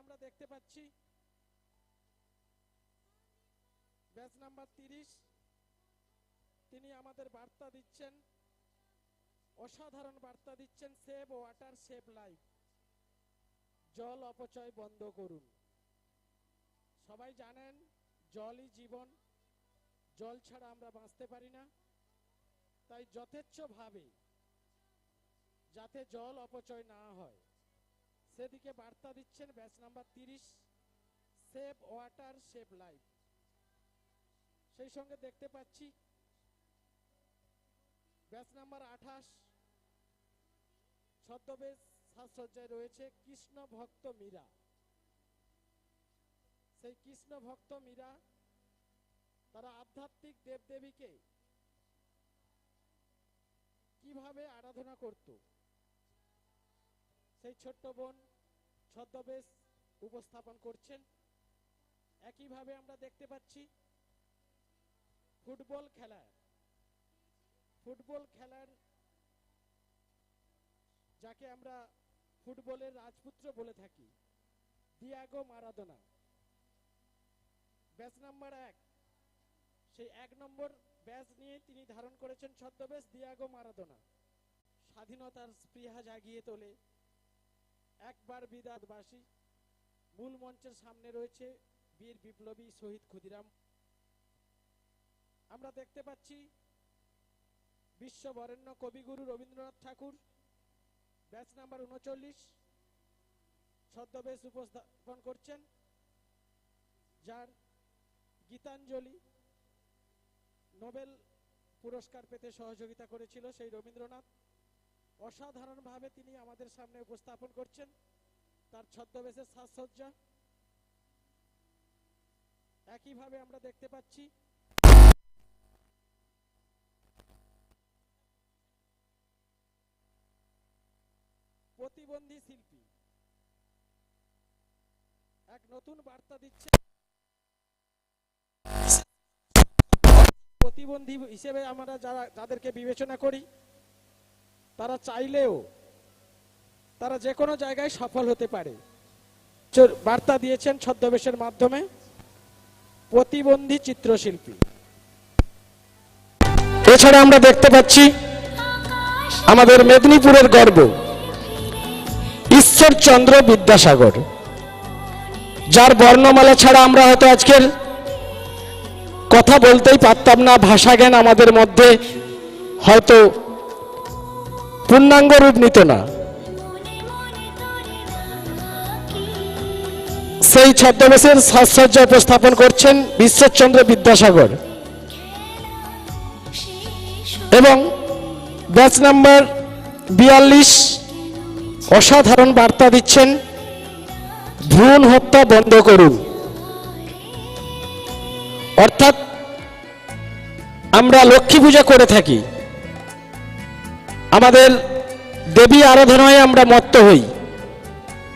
আমরা দেখতে পাচ্ছি। ব্যাচ নাম্বার তিরিশ, তিনি আমাদের বার্তা দিচ্ছেন। অসাধারণ বার্তা দিচ্ছেন, সেভ ওয়াটার, সেভ লাইফ। জল অপচয় বন্ধ করুন। সবাই জানেন, জলই জীবন। জল ছাড়া আমরা বাঁচতে পারি না। তাই যথেচ্ছভাবে যাতে জল অপচয় না হয়। সেদিকে বার্তা দিচ্ছেন ব্যাচ নাম্বার তিরিশ, সেভ ওয়াটার, সেভ লাইফ। সেই সঙ্গে দেখতে পাচ্ছি ব্যাচ নাম্বার আঠাশ, ছদ্মবেশ সাজসজ্জায় রয়েছে কৃষ্ণ ভক্ত মীরা। সেই কৃষ্ণ ভক্ত মীরা, তারা আধ্যাত্মিক দেবদেবীকে কীভাবে আরাধনা করত? সেই ছোট্ট বোন ছদ্মবেশ উপস্থাপন করছেন। একইভাবে আমরা দেখতে পাচ্ছি ফুটবল খেলার ফুটবল খেলার যাকে আমরা ফুটবলের রাজপুত্র বলে থাকি, দিয়াগো মারাদোনা। ব্যাচ নাম্বার এক, সেই এক নম্বর ব্যাচ নিয়ে তিনি ধারণ করেছেন ছদ্মবেশ দিয়াগো মারাদোনা। স্বাধীনতার স্পৃহা জাগিয়ে তোলে। একবার বিদাতবাসী, মূল মঞ্চের সামনে রয়েছে বীর বিপ্লবী শহীদ ক্ষুদিরাম। আমরা দেখতে পাচ্ছি বিশ্ব বরেণ্য কবিগুরু রবীন্দ্রনাথ ঠাকুর, ব্যাচ নাম্বার উনচল্লিশ, ছদ্মবেশ উপস্থাপন করছেন, যার গীতাঞ্জলি নোবেল পুরস্কার পেতে সহযোগিতা করেছিল সেই রবীন্দ্রনাথ। অসাধারণভাবে তিনি আমাদের সামনে উপস্থাপন করছেন। তার ছদ্মবেশের সাজসজ্জা। একইভাবে আমরা দেখতে পাচ্ছি, প্রতিবন্ধী শিল্পী। এক নতুন বার্তা দিচ্ছে। প্রতিবন্ধী হিসেবে আমরা যারা, যাদেরকে বিবেচনা করি তারা চাইলেও তারা যে কোনো জায়গায় সফল হতে পারে। বার্তা দিয়েছেন ছদ্মবেশের মাধ্যমে প্রতিবন্ধী চিত্রশিল্পী। এছাড়া আমরা দেখতে পাচ্ছি আমাদের মেদিনীপুরের গর্ব, ঈশ্বরচন্দ্র বিদ্যাসাগর। যার বর্ণমালা ছাড়া আমরা হয়তো আজকের কথা বলতেই পারতাম না ভাষা জ্ঞান আমাদের মধ্যে হয়তো পূর্ণাঙ্গ রূপ নিত না। সেই ছদ্মবেশের সাজসজ্জা উপস্থাপন করছেন বিশ্বচন্দ্র বিদ্যাসাগর। এবং ব্যাচ নাম্বার বিয়াল্লিশ অসাধারণ বার্তা দিচ্ছেন, ভ্রূণ হত্যা বন্ধ করুন। অর্থাৎ আমরা লক্ষ্মী পূজা করে থাকি। আমাদের দেবী আরাধনায় আমরা মত্ত হই।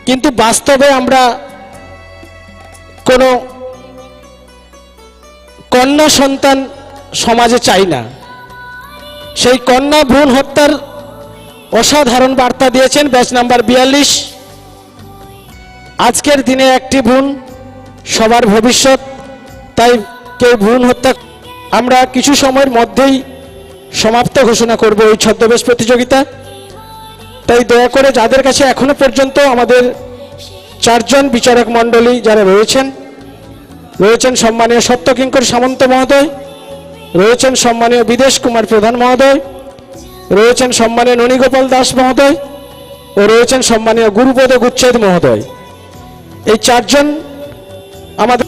কিন্তু বাস্তবে আমরা কোনো কন্যা সন্তান সমাজে চাই না। সেই কন্যা ভ্রূণ হত্যার অসাধারণ বার্তা দিয়েছেন ব্যাচ নাম্বার বিয়াল্লিশ। আজকের দিনে একটি ভ্রূণ, সবার ভবিষ্যৎ, তাই কেউ ভ্রূণ হত্যা, আমরা কিছু সময়ের মধ্যেই সমাপ্ত ঘোষণা করব এই ছদ্মবেশ প্রতিযোগিতা। তাই দয়া করে যাদের কাছে এখনও পর্যন্ত আমাদের চারজন বিচারক মণ্ডলী যারা রয়েছেন রয়েছেন সম্মানীয় সত্যকিঙ্কর সামন্ত মহোদয়, রয়েছেন সম্মানীয় বিদেশ কুমার প্রধান মহোদয়, রয়েছেন সম্মানীয় ননীগোপাল দাস মহোদয় ও রয়েছেন সম্মানীয় গুরুপদ গুচ্ছেদ মহোদয়। এই চারজন আমাদের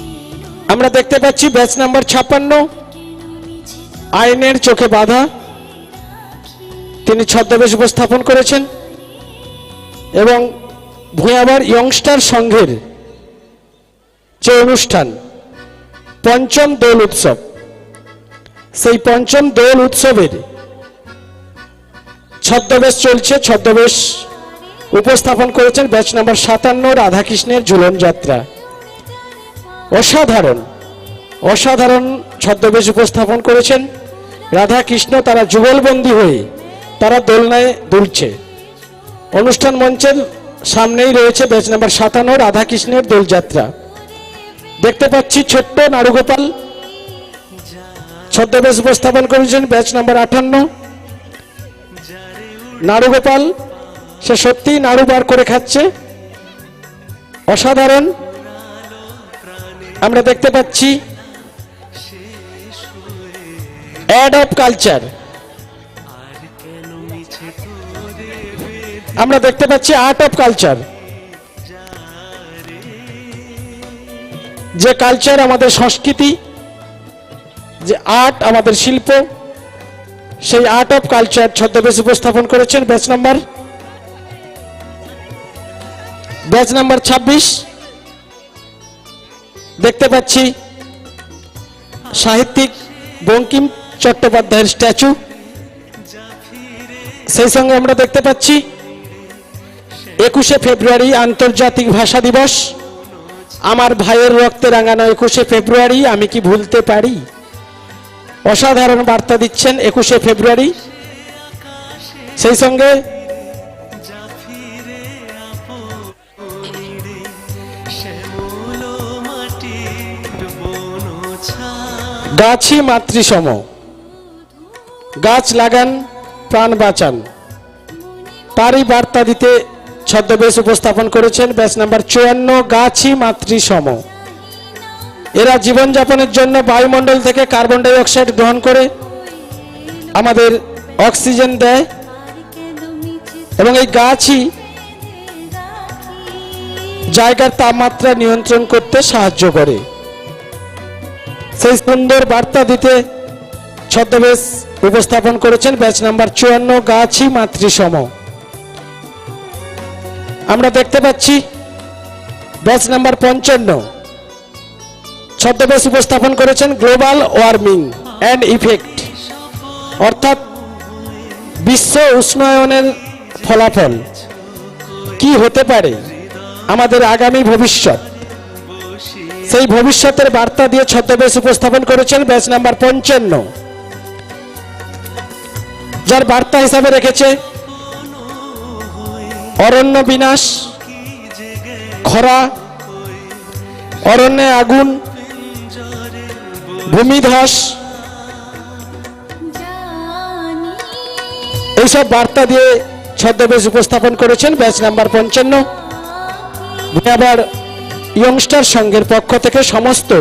আমরা দেখতে পাচ্ছি ব্যাচ নাম্বার ছাপ্পান্ন। আইনের চোখে বাধা। তিনি ছদ্মবেশ উপস্থাপন করেছেন এবং ভূয়াবার ইয়ংস্টার সংঘের যে অনুষ্ঠান, পঞ্চম দোল উৎসব, সেই পঞ্চম দোল উৎসবের ছদ্মবেশ চলছে। ছদ্মবেশ উপস্থাপন করেছেন ব্যাচ নাম্বার সাতান্ন রাধাকৃষ্ণের ঝুলন যাত্রা। অসাধারণ অসাধারণ ছদ্মবেশ উপস্থাপন করেছেন। রাধা কৃষ্ণ তারা যুগলবন্দী হয়ে তারা দোলনায় দুলছে। অনুষ্ঠান মঞ্চের সামনেই রয়েছে ব্যাচ নাম্বার সাতান্ন রাধাকৃষ্ণের দোলযাত্রা। দেখতে পাচ্ছি ছোট্ট নারুগোপাল। ছদ্মবেশ উপস্থাপন করেছেন ব্যাচ নাম্বার আটান্ন। নারুগোপাল, সে সত্যিই নাড়ু বার করে খাচ্ছে। অসাধারণ। আমরা দেখতে পাচ্ছি অ্যাড অফ কালচার আমরা দেখতে পাচ্ছি আর্ট অফ কালচার যে কালচার আমাদের সংস্কৃতি, যে আর্ট আমাদের শিল্প, সেই আর্ট অফ কালচার ছদ্মবেশ উপস্থাপন করেছেন ব্যাচ নাম্বার ব্যাচ নাম্বার ছাব্বিশ। দেখতে পাচ্ছি সাহিত্যিক বঙ্কিম চট্টোপাধ্যায়ের স্ট্যাচু। সেই সঙ্গে আমরা দেখতে পাচ্ছি একুশে ফেব্রুয়ারি আন্তর্জাতিক ভাষা দিবস। আমার ভাইয়ের রক্তে রাঙানো একুশে ফেব্রুয়ারি, আমি কি ভুলতে পারি? অসাধারণ বার্তা দিচ্ছেন একুশে ফেব্রুয়ারি। সেই সঙ্গে গাছি মাতৃসম। গাছ লাগান, প্রাণ বাঁচান। তারই বার্তা দিতে ছদ্মবেশ উপস্থাপন করেছেন ব্যাচ নাম্বার চুয়ান্ন গাছই মাতৃসম। এরা জীবনযাপনের জন্য বায়ুমণ্ডল থেকে কার্বন ডাই অক্সাইড গ্রহণ করে আমাদের অক্সিজেন দেয় এবং এই গাছই জায়গার তাপমাত্রা নিয়ন্ত্রণ করতে সাহায্য করে। সেই সুন্দর বার্তা দিতে ছদ্মবেশ উপস্থাপন করেছেন ব্যাচ নাম্বার চুয়ান্ন গাছই মাতৃসম। আমরা দেখতে পাচ্ছি ব্যাচ নাম্বার পঞ্চান্ন। ছদ্মবেশ উপস্থাপন করেছেন গ্লোবাল ওয়ার্মিং অ্যান্ড ইফেক্ট। অর্থাৎ বিশ্ব উষ্ণায়নের ফলাফল কি হতে পারে আমাদের আগামী ভবিষ্যৎ? সেই ভবিষ্যতের বার্তা দিয়ে ছদ্মবেশ উপস্থাপন করেছেন ব্যাচ নাম্বার পঞ্চান্ন। যার বার্তা হিসাবে রেখেছে অরণ্য বিনাশ, খরা, অরণ্যে আগুন, ভূমিধস, এইসব বার্তা দিয়ে ছদ্মবেশ উপস্থাপন করেছেন ব্যাচ নাম্বার পঞ্চান্ন। আবার ইয়ংস্টার সংঘের পক্ষ থেকে সমস্ত